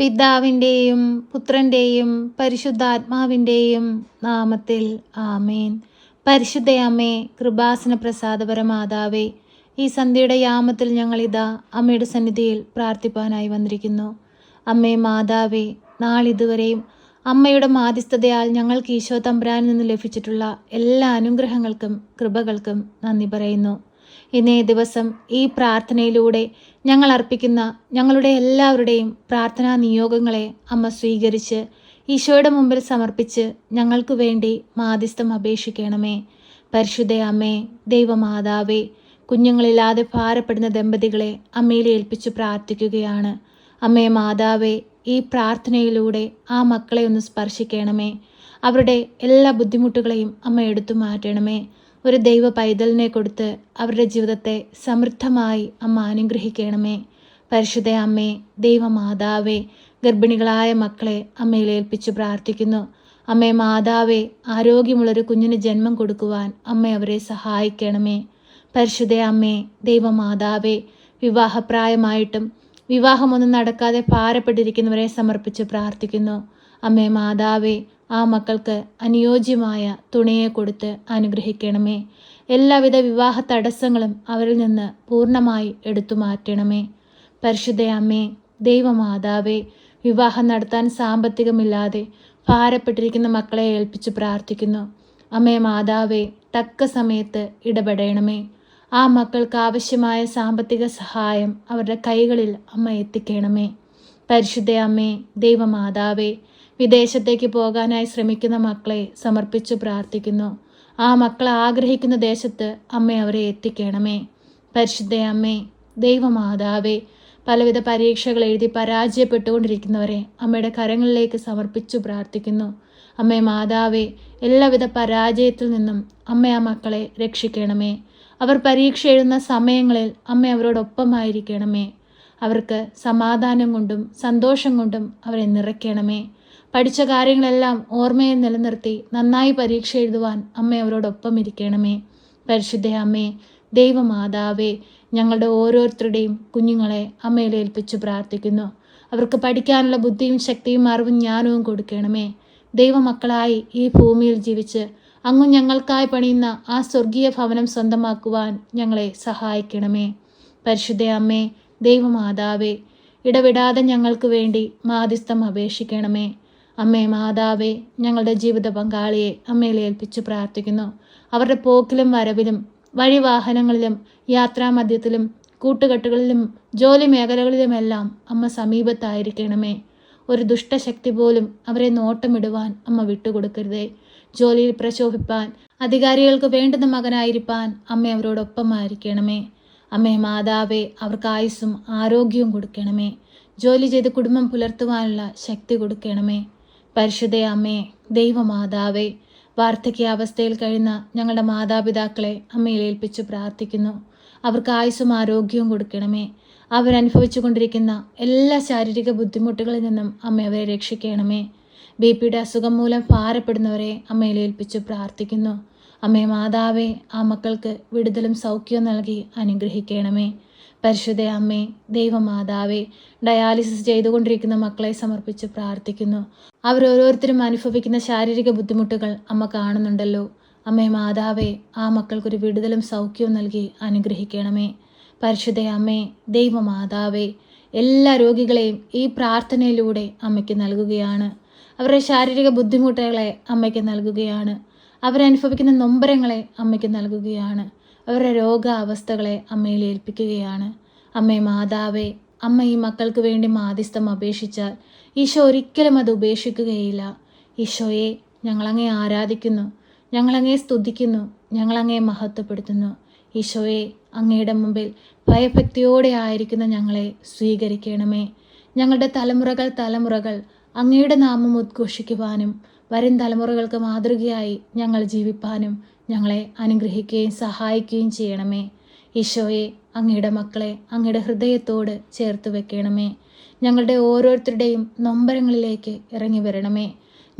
പിതാവിന്റെയും പുത്രന്റെയും പരിശുദ്ധാത്മാവിന്റെയും നാമത്തിൽ ആമേൻ. പരിശുദ്ധയമ്മേ കൃപാസന പ്രസാദപരമാതാവേ ഈ സന്ധ്യയുടെ യാമത്തിൽ ഞങ്ങളിതാ അമ്മയുടെ സന്നിധിയിൽ പ്രാർത്ഥിപ്പാനായി വന്നിരിക്കുന്നു. അമ്മേ മാതാവേ നാളിതുവരെയും അമ്മയുടെ മാധ്യസ്ഥതയാൽ ഞങ്ങൾക്ക് ഈശോ തമ്പുരാനിൽ നിന്ന് ലഭിച്ചിട്ടുള്ള എല്ലാ അനുഗ്രഹങ്ങൾക്കും കൃപകൾക്കും നന്ദി പറയുന്നു. ഇന്നേ ദിവസം ഈ പ്രാർത്ഥനയിലൂടെ ഞങ്ങൾ അർപ്പിക്കുന്ന ഞങ്ങളുടെ എല്ലാവരുടെയും പ്രാർത്ഥനാ നിയോഗങ്ങളെ അമ്മ സ്വീകരിച്ച് ഈശോയുടെ മുമ്പിൽ സമർപ്പിച്ച് ഞങ്ങൾക്ക് വേണ്ടി മാധ്യസ്ഥം അപേക്ഷിക്കണമേ. പരിശുദ്ധ അമ്മേ ദൈവമാതാവേ കുഞ്ഞുങ്ങളില്ലാതെ ഭാരപ്പെടുന്ന ദമ്പതികളെ അമ്മയിൽ ഏൽപ്പിച്ച് പ്രാർത്ഥിക്കുകയാണ്. അമ്മേ മാതാവേ ഈ പ്രാർത്ഥനയിലൂടെ ആ മക്കളെ ഒന്ന് സ്പർശിക്കണമേ. അവരുടെ എല്ലാ ബുദ്ധിമുട്ടുകളെയും അമ്മ എടുത്തു മാറ്റണമേ. ഒരു ദൈവ പൈതലിനെ കൊടുത്ത് അവരുടെ ജീവിതത്തെ സമൃദ്ധമായി അമ്മ അനുഗ്രഹിക്കണമേ. പരിശുദ്ധ അമ്മേ ദൈവമാതാവേ ഗർഭിണികളായ മക്കളെ അമ്മയിൽ ഏൽപ്പിച്ച് പ്രാർത്ഥിക്കുന്നു. അമ്മേ മാതാവേ ആരോഗ്യമുള്ളൊരു കുഞ്ഞിന് ജന്മം കൊടുക്കുവാൻ അമ്മ അവരെ സഹായിക്കണമേ. പരിശുദ്ധ അമ്മേ ദൈവമാതാവേ വിവാഹപ്രായമായിട്ടും വിവാഹമൊന്നും നടക്കാതെ ഭാരപ്പെട്ടിരിക്കുന്നവരെ സമർപ്പിച്ച് പ്രാർത്ഥിക്കുന്നു. അമ്മേ മാതാവേ ആ മക്കൾക്ക് അനുയോജ്യമായ തുണയെ കൊടുത്ത് അനുഗ്രഹിക്കണമേ. എല്ലാവിധ വിവാഹ തടസ്സങ്ങളും അവരിൽ നിന്ന് പൂർണമായി എടുത്തു മാറ്റണമേ. പരിശുദ്ധ അമ്മേ ദൈവമാതാവേ വിവാഹം നടത്താൻ സാമ്പത്തികമില്ലാതെ ഭാരപ്പെട്ടിരിക്കുന്ന മക്കളെ ഏൽപ്പിച്ച് പ്രാർത്ഥിക്കുന്നു. അമ്മേ മാതാവേ തക്ക സമയത്ത് ഇടപെടണമേ. ആ മക്കൾക്ക് ആവശ്യമായ സാമ്പത്തിക സഹായം അവരുടെ കൈകളിൽ അമ്മ എത്തിക്കണമേ. പരിശുദ്ധ അമ്മേ ദൈവമാതാവേ വിദേശത്തേക്ക് പോകാനായി ശ്രമിക്കുന്ന മക്കളെ സമർപ്പിച്ചു പ്രാർത്ഥിക്കുന്നു. ആ മക്കൾ ആഗ്രഹിക്കുന്ന ദേശത്ത് അമ്മ അവരെ എത്തിക്കണമേ. പരിശുദ്ധ അമ്മേ ദൈവമാതാവേ പലവിധ പരീക്ഷകൾ എഴുതി പരാജയപ്പെട്ടുകൊണ്ടിരിക്കുന്നവരെ അമ്മയുടെ കരങ്ങളിലേക്ക് സമർപ്പിച്ചു പ്രാർത്ഥിക്കുന്നു. അമ്മേ മാതാവേ എല്ലാവിധ പരാജയത്തിൽ നിന്നും അമ്മ ആ മക്കളെ രക്ഷിക്കണമേ. അവർ പരീക്ഷ എഴുതുന്ന സമയങ്ങളിൽ അമ്മ അവരോടൊപ്പമായിരിക്കണമേ. അവർക്ക് സമാധാനം കൊണ്ടും സന്തോഷം കൊണ്ടും അവരെ നിറയ്ക്കണമേ. പഠിച്ച കാര്യങ്ങളെല്ലാം ഓർമ്മയിൽ നിലനിർത്തി നന്നായി പരീക്ഷ എഴുതുവാൻ അമ്മ അവരോടൊപ്പം ഇരിക്കണമേ. പരിശുദ്ധ അമ്മേ ദൈവമാതാവേ ഞങ്ങളുടെ ഓരോരുത്തരുടെയും കുഞ്ഞുങ്ങളെ അമ്മയിൽ ഏൽപ്പിച്ചു പ്രാർത്ഥിക്കുന്നു. അവർക്ക് പഠിക്കാനുള്ള ബുദ്ധിയും ശക്തിയും അറിവും ജ്ഞാനവും കൊടുക്കണമേ. ദൈവമക്കളായി ഈ ഭൂമിയിൽ ജീവിച്ച് അങ്ങും ഞങ്ങൾക്കായി പണിയുന്ന ആ സ്വർഗീയ ഭവനം സ്വന്തമാക്കുവാൻ ഞങ്ങളെ സഹായിക്കണമേ. പരിശുദ്ധ അമ്മേ ദൈവമാതാവേ ഇടവിടാതെ ഞങ്ങൾക്ക് വേണ്ടി മാധ്യസ്ഥം അപേക്ഷിക്കണമേ. അമ്മേ മാതാവേ ഞങ്ങളുടെ ജീവിത പങ്കാളിയെ അമ്മയിൽ ഏൽപ്പിച്ചു പ്രാർത്ഥിക്കുന്നു. അവരുടെ പോക്കിലും വരവിലും വഴിവാഹനങ്ങളിലും യാത്രാമധ്യത്തിലും കൂട്ടുകെട്ടുകളിലും ജോലി മേഖലകളിലുമെല്ലാം അമ്മ സമീപത്തായിരിക്കണമേ. ഒരു ദുഷ്ടശക്തി പോലും അവരെ നോട്ടമിടുവാൻ അമ്മ വിട്ടുകൊടുക്കരുതേ. ജോലിയിൽ പ്രശോഭിപ്പാൻ അധികാരികൾക്ക് വേണ്ടുന്ന മകനായിരിക്കാൻ അമ്മ അവരോടൊപ്പമായിരിക്കണമേ. അമ്മേ മാതാവേ അവർക്ക് ആയുസ്സും ആരോഗ്യവും കൊടുക്കണമേ. ജോലി ചെയ്ത് കുടുംബം പുലർത്തുവാനുള്ള ശക്തി കൊടുക്കണമേ. പരിശുദ്ധ അമ്മേ ദൈവമാതാവേ വാർദ്ധക്യാവസ്ഥയിൽ കഴിയുന്ന ഞങ്ങളുടെ മാതാപിതാക്കളെ അമ്മയിൽ ഏൽപ്പിച്ച് പ്രാർത്ഥിക്കുന്നു. അവർക്ക് ആയുസ്സും ആരോഗ്യവും കൊടുക്കണമേ. അവരനുഭവിച്ചു കൊണ്ടിരിക്കുന്ന എല്ലാ ശാരീരിക ബുദ്ധിമുട്ടുകളിൽ നിന്നും അമ്മ അവരെ രക്ഷിക്കണമേ. ബി പിയുടെ അസുഖം മൂലം ഭാരപ്പെടുന്നവരെ അമ്മയിൽ ഏൽപ്പിച്ച് പ്രാർത്ഥിക്കുന്നു. അമ്മേ മാതാവേ ആ മക്കൾക്ക് വിടുതലും സൗഖ്യവും നൽകി അനുഗ്രഹിക്കണമേ. പരിശുദ്ധ അമ്മേ ദൈവമാതാവേ ഡയാലിസിസ് ചെയ്തുകൊണ്ടിരിക്കുന്ന മക്കളെ സമർപ്പിച്ച് പ്രാർത്ഥിക്കുന്നു. അവരോരോരുത്തരും അനുഭവിക്കുന്ന ശാരീരിക ബുദ്ധിമുട്ടുകൾ അമ്മ കാണുന്നുണ്ടല്ലോ. അമ്മേ മാതാവേ ആ മക്കൾക്കൊരു വിടുതലും സൗഖ്യവും നൽകി അനുഗ്രഹിക്കണമേ. പരിശുദ്ധ അമ്മേ ദൈവമാതാവേ എല്ലാ രോഗികളെയും ഈ പ്രാർത്ഥനയിലൂടെ അമ്മയ്ക്ക് നൽകുകയാണ്. അവരുടെ ശാരീരിക ബുദ്ധിമുട്ടുകളെ അമ്മയ്ക്ക് നൽകുകയാണ്. അവരനുഭവിക്കുന്ന നൊമ്പരങ്ങളെ അമ്മയ്ക്ക് നൽകുകയാണ്. അവരുടെ രോഗാവസ്ഥകളെ അമ്മയിൽ ഏൽപ്പിക്കുകയാണ്. അമ്മേ മാതാവേ അമ്മ ഈ മക്കൾക്ക് വേണ്ടി മാധ്യസ്ഥം അപേക്ഷിച്ചാൽ ഈശോ ഒരിക്കലും അത് ഉപേക്ഷിക്കുകയില്ല. ഈശോയെ ഞങ്ങളങ്ങേ ആരാധിക്കുന്നു ഞങ്ങളങ്ങേ സ്തുതിക്കുന്നു ഞങ്ങളങ്ങേ മഹത്വപ്പെടുത്തുന്നു. ഈശോയെ അങ്ങയുടെ മുമ്പിൽ ഭയഭക്തിയോടെ ആയിരിക്കുന്ന ഞങ്ങളെ സ്വീകരിക്കണമേ. ഞങ്ങളുടെ തലമുറകൾ തലമുറകൾ അങ്ങയുടെ നാമം ഉദ്ഘോഷിക്കുവാനും വരും തലമുറകൾക്ക് മാതൃകയായി ഞങ്ങൾ ജീവിപ്പാനും ഞങ്ങളെ അനുഗ്രഹിക്കുകയും സഹായിക്കുകയും ചെയ്യണമേ. ഈശോയെ അങ്ങയുടെ മക്കളെ അങ്ങയുടെ ഹൃദയത്തോട് ചേർത്ത് വെക്കണമേ. ഞങ്ങളുടെ ഓരോരുത്തരുടെയും നൊമ്പരങ്ങളിലേക്ക് ഇറങ്ങി വരണമേ.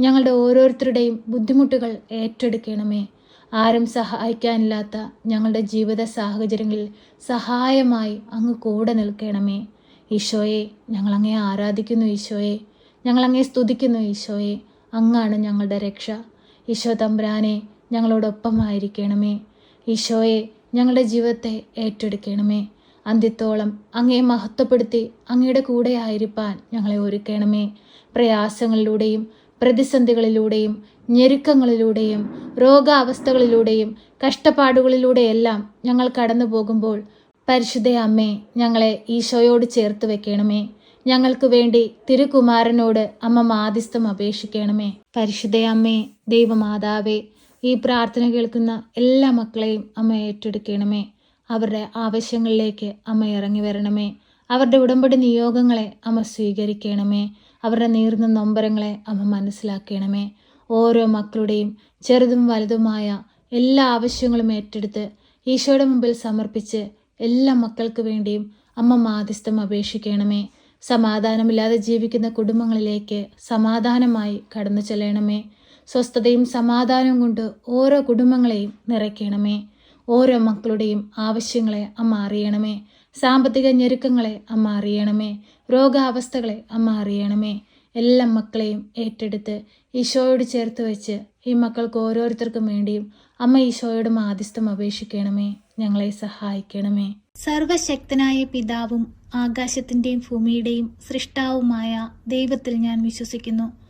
ഞങ്ങളുടെ ഓരോരുത്തരുടെയും ബുദ്ധിമുട്ടുകൾ ഏറ്റെടുക്കണമേ. ആരും സഹായിക്കാനില്ലാത്ത ഞങ്ങളുടെ ജീവിത സാഹചര്യങ്ങളിൽ സഹായമായി അങ്ങ് കൂടെ നിൽക്കണമേ. ഈശോയെ ഞങ്ങളങ്ങേ ആരാധിക്കുന്നു ഈശോയെ. ഞങ്ങളങ്ങേ സ്തുതിക്കുന്നു ഈശോയെ. അങ്ങാണ് ഞങ്ങളുടെ രക്ഷ. ഈശോ തമ്പുരാനെ ഞങ്ങളോടൊപ്പമായിരിക്കണമേ. ഈശോയെ ഞങ്ങളുടെ ജീവിതത്തെ ഏറ്റെടുക്കണമേ. അന്ത്യത്തോളം അങ്ങയെ മഹത്വപ്പെടുത്തി അങ്ങയുടെ കൂടെ ആയിരിക്കാൻ ഞങ്ങളെ ഒരുക്കണമേ. പ്രയാസങ്ങളിലൂടെയും പ്രതിസന്ധികളിലൂടെയും ഞെരുക്കങ്ങളിലൂടെയും രോഗാവസ്ഥകളിലൂടെയും കഷ്ടപ്പാടുകളിലൂടെയെല്ലാം ഞങ്ങൾ കടന്നു പോകുമ്പോൾ പരിശുദ്ധ അമ്മേ ഞങ്ങളെ ഈശോയോട് ചേർത്ത് വെക്കണമേ. ഞങ്ങൾക്ക് വേണ്ടി തിരുകുമാരനോട് അമ്മ മാധ്യസ്ഥം അപേക്ഷിക്കണമേ. പരിശുദ്ധ അമ്മേ ദൈവമാതാവേ ഈ പ്രാർത്ഥന കേൾക്കുന്ന എല്ലാ മക്കളെയും അമ്മ ഏറ്റെടുക്കണമേ. അവരുടെ ആവശ്യങ്ങളിലേക്ക് അമ്മ ഇറങ്ങി വരണമേ. അവരുടെ ഉടമ്പടി നിയോഗങ്ങളെ അമ്മ സ്വീകരിക്കണമേ. അവരുടെ നീർന്ന നൊമ്പരങ്ങളെ അമ്മ മനസ്സിലാക്കണമേ. ഓരോ മക്കളുടെയും ചെറുതും വലുതുമായ എല്ലാ ആവശ്യങ്ങളും ഏറ്റെടുത്ത് ഈശോയുടെ മുമ്പിൽ സമർപ്പിച്ച് എല്ലാ മക്കൾക്ക് വേണ്ടിയും അമ്മ മാധ്യസ്ഥം അപേക്ഷിക്കണമേ. സമാധാനമില്ലാതെ ജീവിക്കുന്ന കുടുംബങ്ങളിലേക്ക് സമാധാനമായി കടന്നു ചെല്ലണമേ. സ്വസ്ഥതയും സമാധാനവും കൊണ്ട് ഓരോ കുടുംബങ്ങളെയും നിറയ്ക്കണമേ. ഓരോ മക്കളുടെയും ആവശ്യങ്ങളെ അമ്മ അറിയണമേ. സാമ്പത്തിക ഞെരുക്കങ്ങളെ അമ്മ അറിയണമേ. രോഗാവസ്ഥകളെ അമ്മ അറിയണമേ. എല്ലാ മക്കളെയും ഏറ്റെടുത്ത് ഈശോയോട് ചേർത്ത് വെച്ച് ഈ മക്കൾക്ക് ഓരോരുത്തർക്കും വേണ്ടിയും അമ്മ ഈശോയോട് മാധ്യസ്ഥം അപേക്ഷിക്കണമേ. ഞങ്ങളെ സഹായിക്കണമേ. സർവശക്തനായ പിതാവും ആകാശത്തിന്റെയും ഭൂമിയുടെയും സൃഷ്ടാവുമായ ദൈവത്തിൽ ഞാൻ വിശ്വസിക്കുന്നു.